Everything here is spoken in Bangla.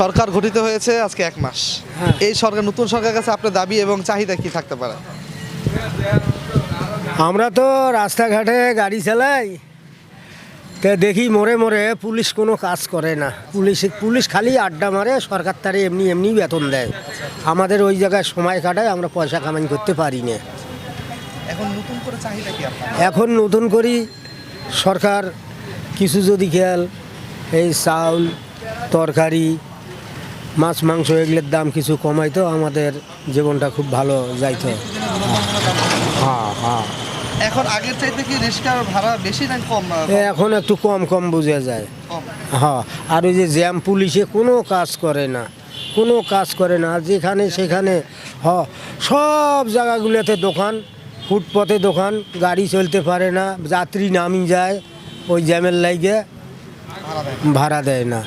সরকার গঠিত হয়েছে আজকে এক মাস। হ্যাঁ। এই সরকার নতুন সরকারের কাছে আপনার দাবি এবং চাহিদা কি থাকতে পারে? আমরা তো রাস্তাঘাটে গাড়ি চালাই তা দেখি মোড়ে মোড়ে পুলিশ কোনো কাজ করে না। পুলিশ পুলিশ খালি আড্ডা মারে সরকার তারে এমনি এমনি বেতন দেয়। আমাদের ওই জায়গায় সময় কাটায় আমরা পয়সা কামাই করতে পারি না। এখন নতুন করে চাহিদা কি এখন নতুন করি সরকার কিছু যদি খেয়াল এই চাউল তরকারি মাছ মাংস এগুলোর দাম কিছু কমাইতো আমাদের জীবনটা খুব ভালো যাইতো। হ্যাঁ হ্যাঁ এখন আগের চাইতে কি রিক্সার ভাড়া বেশি না কম? এখন একটু কম কম বোঝা যায়। হ্যাঁ আর ওই যে জ্যাম পুলিশে কোনো কাজ করে না কোনো কাজ করে না আর যেখানে সেখানে হ সব জায়গাগুলোতে দোকান ফুটপথে দোকান গাড়ি চলতে পারে না যাত্রী নামি যায় ওই জ্যামের লাইগে ভাড়া দেয় না।